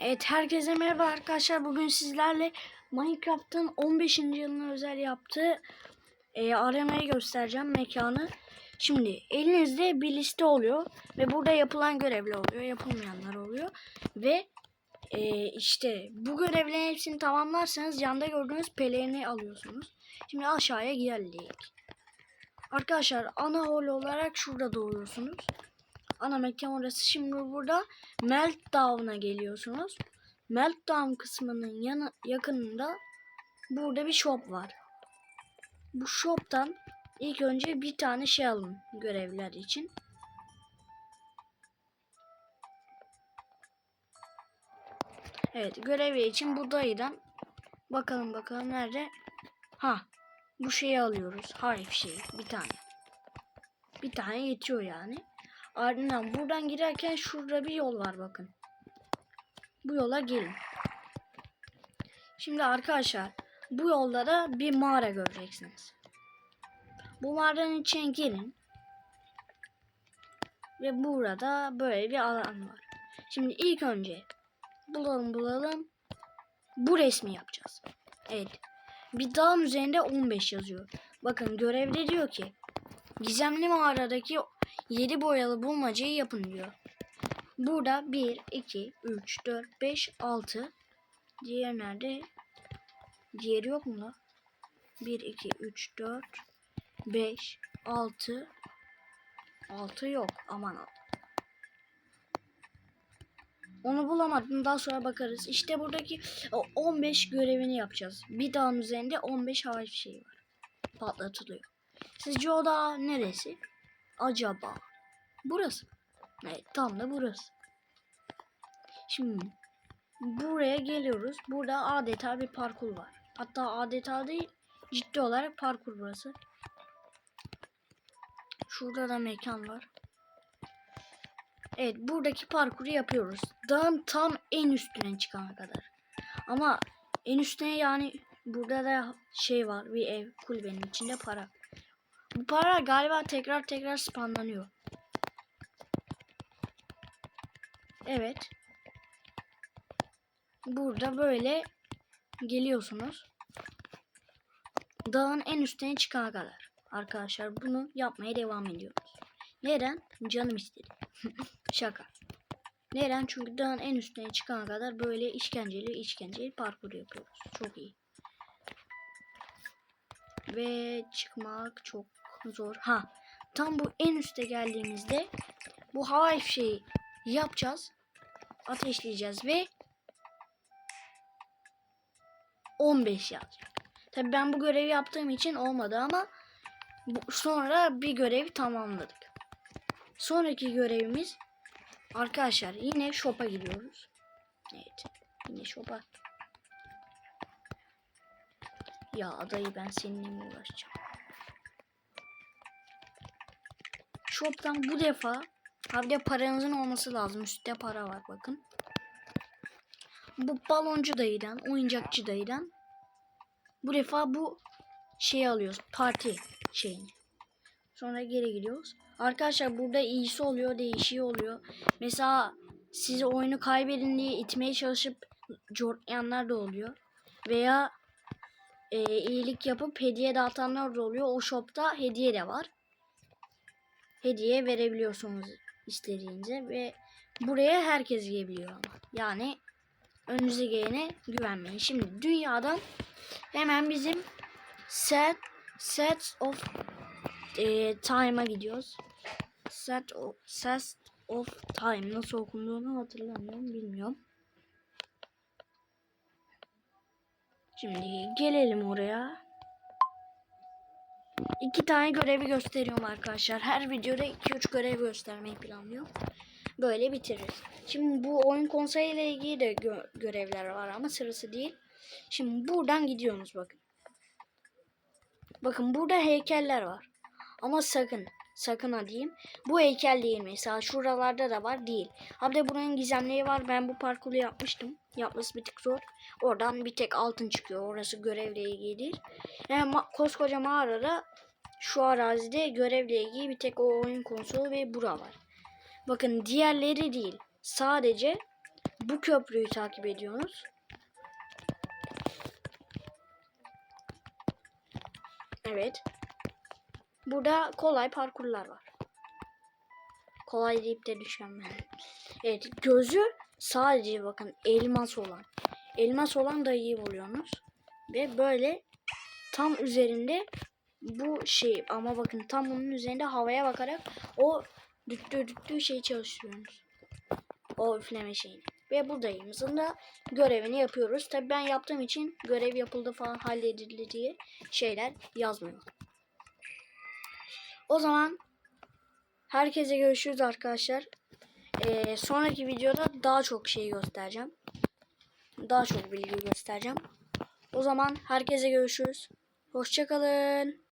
Evet herkese merhaba arkadaşlar. Bugün sizlerle Minecraft'ın 15. yılına özel yaptığı e, arenayı göstereceğim mekanı. Şimdi elinizde bir liste oluyor ve burada yapılan görevler oluyor, yapılmayanlar oluyor ve e, işte bu görevlerin hepsini tamamlarsanız yanda gördüğünüz pelerini alıyorsunuz. Şimdi aşağıya geldik. Arkadaşlar ana hol olarak şurada doğuyorsunuz. Ana mekan orası. Şimdi burada Meltdown'a geliyorsunuz. Meltdown kısmının yanı, yakınında burada bir shop var. Bu shop'tan ilk önce bir tane şey alın görevler için. Evet görevi için bu dayıdan bakalım bakalım nerede. Ha bu şeyi alıyoruz. Harf şeyi bir tane. Bir tane yetiyor yani. Ardından buradan girerken şurada bir yol var bakın. Bu yola gelin. Şimdi arkadaşlar bu yolda da bir mağara göreceksiniz. Bu mağaranın içine girin. Ve burada böyle bir alan var. Şimdi ilk önce bulalım bulalım. Bu resmi yapacağız. Evet. Bir dağın üzerinde 15 yazıyor. Bakın görevde diyor ki gizemli mağaradaki 7 boyalı bulmacayı yapın diyor. Burada 1, 2, 3, 4, 5, 6. Diğer nerede? Diğeri yok mu la? 1, 2, 3, 4, 5, 6. 6 yok. Aman Allah'ım. Onu bulamadım. Daha sonra bakarız. İşte buradaki o 15 görevini yapacağız. Bir dağın üzerinde 15 harf şey var. Patlatılıyor. Sizce o dağ neresi? Acaba? Burası. Evet tam da burası. Şimdi buraya geliyoruz. Burada adeta bir parkur var. Hatta adeta değil ciddi olarak parkur burası. Şurada da mekan var. Evet buradaki parkuru yapıyoruz. Dağın tam en üstüne çıkana kadar. Ama en üstüne yani burada da şey var bir ev kulübenin içinde para. Bu para galiba tekrar tekrar spamlanıyor. Evet. Burada böyle geliyorsunuz. Dağın en üstüne çıkana kadar. Arkadaşlar bunu yapmaya devam ediyoruz. Neden? Canım istedi. Şaka. Neden? Çünkü dağın en üstüne çıkana kadar böyle işkenceli işkenceli parkur yapıyoruz. Çok iyi. Ve çıkmak çok zor. Ha. Tam bu en üste geldiğimizde bu hava şeyi yapacağız. Ateşleyeceğiz ve 15 yazacak. Tabi ben bu görevi yaptığım için olmadı ama bu, sonra bir görevi tamamladık. Sonraki görevimiz arkadaşlar yine shop'a gidiyoruz. Evet. Yine shop'a. Ya adayı ben seninle mi uğraşacağım? Shop'tan bu defa Abi de paranızın olması lazım. Üstte para var bakın. Bu baloncu dayıdan, oyuncakçı dayıdan bu defa bu şeyi alıyoruz. Parti şeyini. Sonra geri gidiyoruz. Arkadaşlar burada iyisi oluyor, değişiği oluyor. Mesela sizi oyunu kaybedin diye itmeye çalışıp cortlayanlar da oluyor. Veya e, iyilik yapıp hediye dağıtanlar da oluyor. O shopta hediye de var. Hediye verebiliyorsunuz istediğince ve buraya herkes gelebiliyor ama. Yani önünüze gelene güvenmeyin. Şimdi dünyadan hemen bizim set set of e, time'a gidiyoruz. Set of, set of time nasıl okunduğunu hatırlamıyorum bilmiyorum. Şimdi gelelim oraya. İki tane görevi gösteriyorum arkadaşlar. Her videoda 2-3 görev göstermeyi planlıyorum. Böyle bitiririz. Şimdi bu oyun konsoliyle ilgili de gö görevler var ama sırası değil. Şimdi buradan gidiyoruz bakın. Bakın burada heykeller var. Ama sakın, sakın ha diyeyim. Bu heykel değil mesela. Şuralarda da var değil. Abi de buranın gizemleri var. Ben bu parkuru yapmıştım. Yapması bir tık zor. Oradan bir tek altın çıkıyor. Orası görevle ilgili değil. Yani ma koskoca mağarada şu arazide görevle ilgili bir tek o oyun konsolu ve bura var. Bakın diğerleri değil. Sadece bu köprüyü takip ediyorsunuz. Evet. Burada kolay parkurlar var. Kolay deyip de düşen. Evet gözü sadece bakın elmas olan. Elmas olan da iyi buluyorsunuz. Ve böyle tam üzerinde bu şey ama bakın tam bunun üzerinde havaya bakarak o düttüğü düttüğü şeyi çalıştırıyorsunuz. O üfleme şeyini. Ve buradayımızın da görevini yapıyoruz. Tabi ben yaptığım için görev yapıldı falan halledildi diye şeyler yazmıyor. O zaman herkese görüşürüz arkadaşlar. Ee, sonraki videoda daha çok şey göstereceğim. Daha çok bilgi göstereceğim. O zaman herkese görüşürüz. Hoşçakalın.